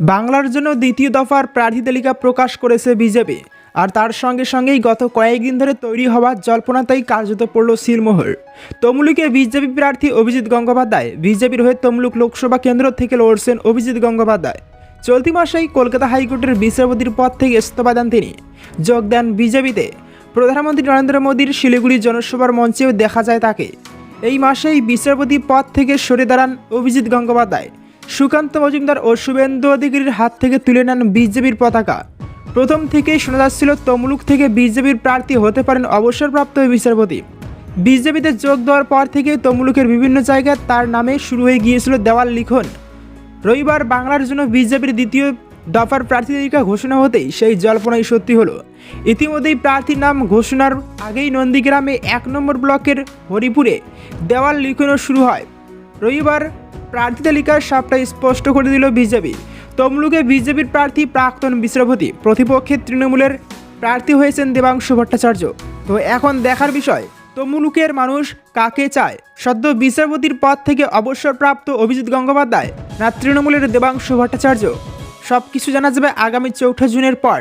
বাংলার জন্য দ্বিতীয় দফার প্রার্থী তালিকা প্রকাশ করেছে বিজেপি। আর তার সঙ্গে সঙ্গেই গত কয়েকদিন ধরে তৈরি হওয়া জল্পনাতেই কার্যত পড়ল সিলমোহর। তমলুকে বিজেপি প্রার্থী অভিজিৎ গঙ্গোপাধ্যায়, বিজেপির হয়ে তমলুক লোকসভা কেন্দ্র থেকে লড়ছেন অভিজিৎ গঙ্গোপাধ্যায়। চলতি মাসেই কলকাতা হাইকোর্টের বিচারপতির পদ থেকে ইস্তফা দেন তিনি। যোগ দেন বিজেপিতে। প্রধানমন্ত্রী নরেন্দ্র মোদীর শিলিগুড়ি জনসভার মঞ্চেও দেখা যায় তাকে। এই মাসেই বিচারপতি পদ থেকে সরে দাঁড়ান অভিজিৎ গঙ্গোপাধ্যায়। সুকান্ত মজুমদার ও শুভেন্দু অধিকারীর হাত থেকে তুলে নেন বিজেপির পতাকা। প্রথম থেকেই শোনা যাচ্ছিল, তমলুক থেকে বিজেপির প্রার্থী হতে পারেন অবসরপ্রাপ্ত বিচারপতি। বিজেপিতে যোগ দেওয়ার পর থেকে তমলুকের বিভিন্ন জায়গায় তার নামে শুরু হয়ে গিয়েছিল দেওয়াল লিখন। রবিবার বাংলার জন্য বিজেপির দ্বিতীয় দফার প্রার্থী তালিকা ঘোষণা হতেই সেই জল্পনাই সত্যি হলো। ইতিমধ্যেই প্রার্থীর নাম ঘোষণার আগেই নন্দীগ্রামে এক নম্বর ব্লকের হরিপুরে দেওয়াল লিখনও শুরু হয়। রবিবার প্রার্থী তালিকার সবটা স্পষ্ট করে দিল বিজেপি। তমলুকে বিজেপির প্রার্থী প্রাক্তন বিচারপতি প্রতিপক্ষে তৃণমূলের প্রার্থী হয়েছেন দেবাংশু ভট্টাচার্য। তো এখন দেখার বিষয়, তমলুকের মানুষ কাকে চায়? সদ্য বিচারপতির পদ থেকে অবসরপ্রাপ্ত অভিজিৎ গঙ্গোপাধ্যায় না তৃণমূলের দেবাংশু ভট্টাচার্য? সব কিছু জানা যাবে আগামী চৌঠা জুনের পর।